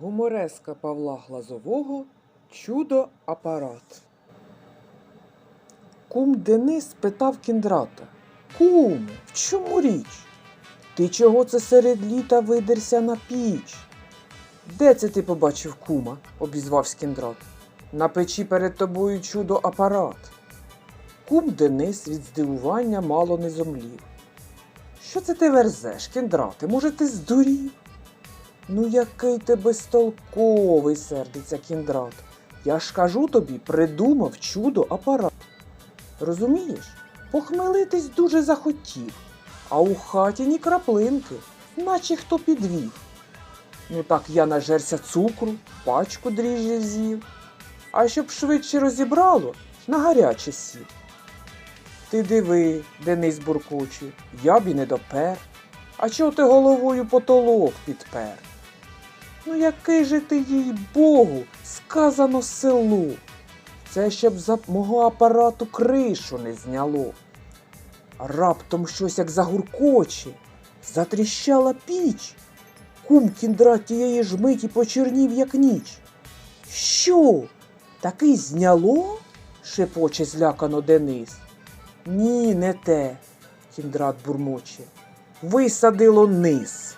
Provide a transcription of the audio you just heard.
Гумореска Павла Глазового Чудо апарат. Кум Денис питав кіндрата. Кум, в чому річ? Ти чого це серед літа видерся на піч? Де це ти побачив кума? обізвався кіндрат. На печі перед тобою чудо апарат. Кум Денис від здивування мало не зомлів. Що це ти верзеш, кіндрате? Може, ти здурів? Ну, який ти безтолковий, сердиться кіндрат. Я ж кажу тобі, придумав чудо апарат. Розумієш, похмелитись дуже захотів, а у хаті ні краплинки, наче хто підвів. Ну так я нажерся цукру, пачку дріжджів з'їв, а щоб швидше розібрало, на гаряче сів. Ти диви, Денис буркоче, я б і не допер. А чого ти головою потолок підпер? Ну який же ти їй Богу, сказано село. Це щоб за мого апарату кришу не зняло. Раптом щось як загуркоче, затріщала піч. Кум кіндрат тієї ж миті почернів, як ніч. Що? Таки зняло? шепоче злякано Денис. Ні, не те, кіндрат бурмоче. Висадило низ.